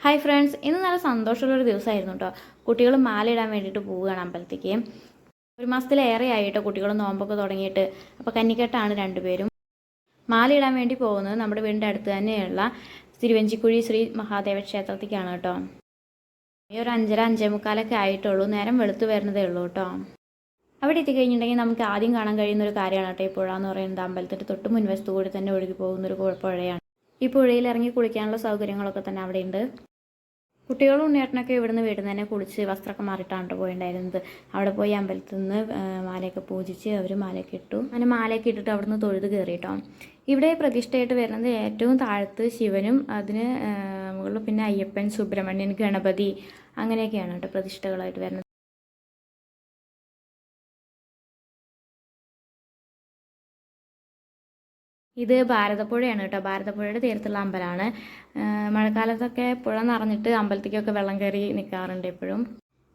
Hi friends ഇന്ന് നല്ല സന്തോഷമുള്ളൊരു ദിവസമായിരുന്നു കേട്ടോ കുട്ടികൾ മാലയിടാൻ വേണ്ടിയിട്ട് പോവുകയാണ് അമ്പലത്തേക്ക് ഒരു മാസത്തിലേറെ ആയിട്ടോ കുട്ടികൾ നോമ്പൊക്കെ തുടങ്ങിയിട്ട്. അപ്പോൾ കന്നിക്കെട്ടാണ് രണ്ടുപേരും. മാലയിടാൻ വേണ്ടി പോകുന്നത് നമ്മുടെ വീടിന്റെ അടുത്ത് തന്നെയുള്ള തിരുവഞ്ചിക്കുഴി ശ്രീ മഹാദേവ ക്ഷേത്രത്തേക്കാണ് കേട്ടോ ഈ ഒരു അഞ്ചര അഞ്ചേ മുക്കാലൊക്കെ ആയിട്ടുള്ളൂ. നേരം വെളുത്തു വരുന്നതേ ഉള്ളൂ കേട്ടോ അവിടെ എത്തിക്കഴിഞ്ഞിട്ടുണ്ടെങ്കിൽ നമുക്ക് ആദ്യം കാണാൻ കഴിയുന്ന ഒരു കാര്യമാണ് കേട്ടോ ഈ പുഴ എന്ന് പറയുന്നത് അമ്പലത്തിന്റെ തൊട്ട് മുൻവശത്തു കൂടി തന്നെ ഒഴുകി പോകുന്ന ഒരു പുഴ- പുഴയാണ്. ഈ പുഴയിൽ ഇറങ്ങി കുളിക്കാനുള്ള സൗകര്യങ്ങളൊക്കെ തന്നെ അവിടെ ഉണ്ട് കുട്ടികളും ഉണ്ണിയേട്ടനൊക്കെ ഇവിടുന്ന് വീട്ടിൽ നിന്ന് തന്നെ കുളിച്ച് വസ്ത്രമൊക്കെ മാറിയിട്ടാണ് പോയിണ്ടായിരുന്നത് അവിടെ പോയി അമ്പലത്തിൽ നിന്ന് മാലയൊക്കെ പൂജിച്ച് അവർ മാലയൊക്കെ ഇട്ടു. അങ്ങനെ മാലയൊക്കെ ഇട്ടിട്ട് അവിടുന്ന് തൊഴുത് കയറിയിട്ടോ. ഇവിടെ പ്രതിഷ്ഠയായിട്ട് വരുന്നത് ഏറ്റവും താഴത്ത് ശിവനും അതിന് മുകളിൽ പിന്നെ അയ്യപ്പൻ സുബ്രഹ്മണ്യൻ ഗണപതി അങ്ങനെയൊക്കെയാണ് കേട്ടോ പ്രതിഷ്ഠകളായിട്ട് വരുന്നത്. ഇത് ഭാരതപ്പുഴയാണ് കേട്ടോ. ഭാരതപ്പുഴയുടെ തീരത്തുള്ള അമ്പലമാണ്. മഴക്കാലത്തൊക്കെ പുഴ നിറഞ്ഞിട്ട് അമ്പലത്തേക്കൊക്കെ വെള്ളം കയറി നിൽക്കാറുണ്ട് എപ്പോഴും.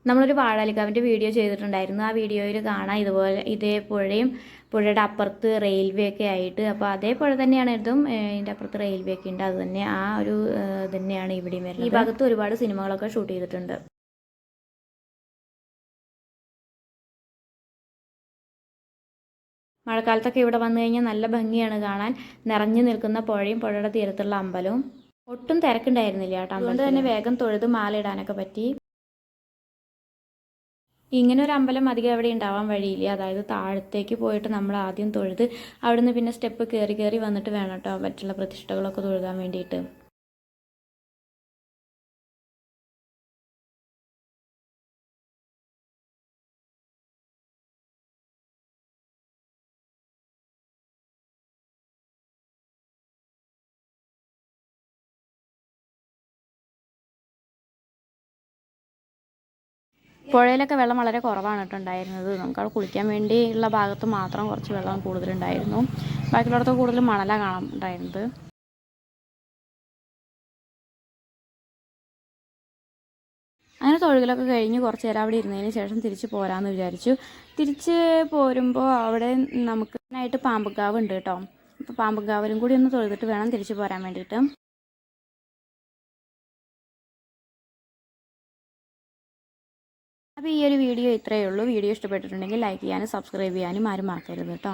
നമ്മളൊരു വാഴാലിക്കാവിന്റെ വീഡിയോ ചെയ്തിട്ടുണ്ടായിരുന്നു. ആ വീഡിയോയിൽ കാണാം ഇതുപോലെ ഇതേ പുഴയും പുഴയുടെ അപ്പുറത്ത് റെയിൽവേ ഒക്കെ ആയിട്ട്. അപ്പോൾ അതേ പുഴ തന്നെയാണ് ഇതും. ഇതിന്റെ അപ്പുറത്ത് റെയിൽവേ ഒക്കെ ഉണ്ട് അതുതന്നെ ആ ഒരു തന്നെയാണ് ഇവിടെയും വരുന്നത്. ഈ ഭാഗത്ത് ഒരുപാട് സിനിമകളൊക്കെ ഷൂട്ട് ചെയ്തിട്ടുണ്ട്. മഴക്കാലത്തൊക്കെ ഇവിടെ വന്നു കഴിഞ്ഞാൽ നല്ല ഭംഗിയാണ് കാണാൻ. നിറഞ്ഞു നിൽക്കുന്ന പുഴയും പുഴയുടെ തീരത്തുള്ള അമ്പലവും. ഒട്ടും തിരക്കുണ്ടായിരുന്നില്ല കേട്ടോ അതുകൊണ്ട് തന്നെ വേഗം തൊഴുത് മാലയിടാനൊക്കെ പറ്റി. ഇങ്ങനെ ഒരു അമ്പലം അധികം എവിടെ ഉണ്ടാവാൻ വഴിയില്ല. അതായത് താഴത്തേക്ക് പോയിട്ട് നമ്മൾ ആദ്യം തൊഴുത് അവിടുന്ന് പിന്നെ സ്റ്റെപ്പ് കയറി കയറി വന്നിട്ട് വേണം കേട്ടോ മറ്റുള്ള പ്രതിഷ്ഠകളൊക്കെ തൊഴുതാൻ വേണ്ടിയിട്ട്. പുഴയിലൊക്കെ വെള്ളം വളരെ കുറവാണ് കേട്ടോ ഉണ്ടായിരുന്നത്. നമുക്കവിടെ കുളിക്കാൻ വേണ്ടിയുള്ള ഭാഗത്ത് മാത്രം കുറച്ച് വെള്ളം കൂടുതലുണ്ടായിരുന്നു. ബാക്കിയുള്ളിടത്ത് കൂടുതൽ മണല കാണാൻ ഉണ്ടായിരുന്നത്. അങ്ങനെ തൊഴിലൊക്കെ കഴിഞ്ഞ് കുറച്ച് നേരം അവിടെ ഇരുന്നതിന് ശേഷം തിരിച്ചു പോരാന്ന് വിചാരിച്ചു. തിരിച്ച് പോരുമ്പോൾ അവിടെ നമുക്ക് ആയിട്ട് പാമ്പുകാവ് ഉണ്ട് കേട്ടോ. അപ്പോൾ പാമ്പുകാവിലും കൂടി ഒന്ന് തൊഴുതിട്ട് വേണം തിരിച്ച് പോരാൻ വേണ്ടിയിട്ട്. അപ്പോൾ ഈ ഒരു വീഡിയോ ഇത്രയേ ഉള്ളൂ. വീഡിയോ ഇഷ്ടപ്പെട്ടിട്ടുണ്ടെങ്കിൽ ലൈക്ക് ചെയ്യാനും സബ്സ്ക്രൈബ് ചെയ്യാനും ആരും മറക്കരുത് കേട്ടോ.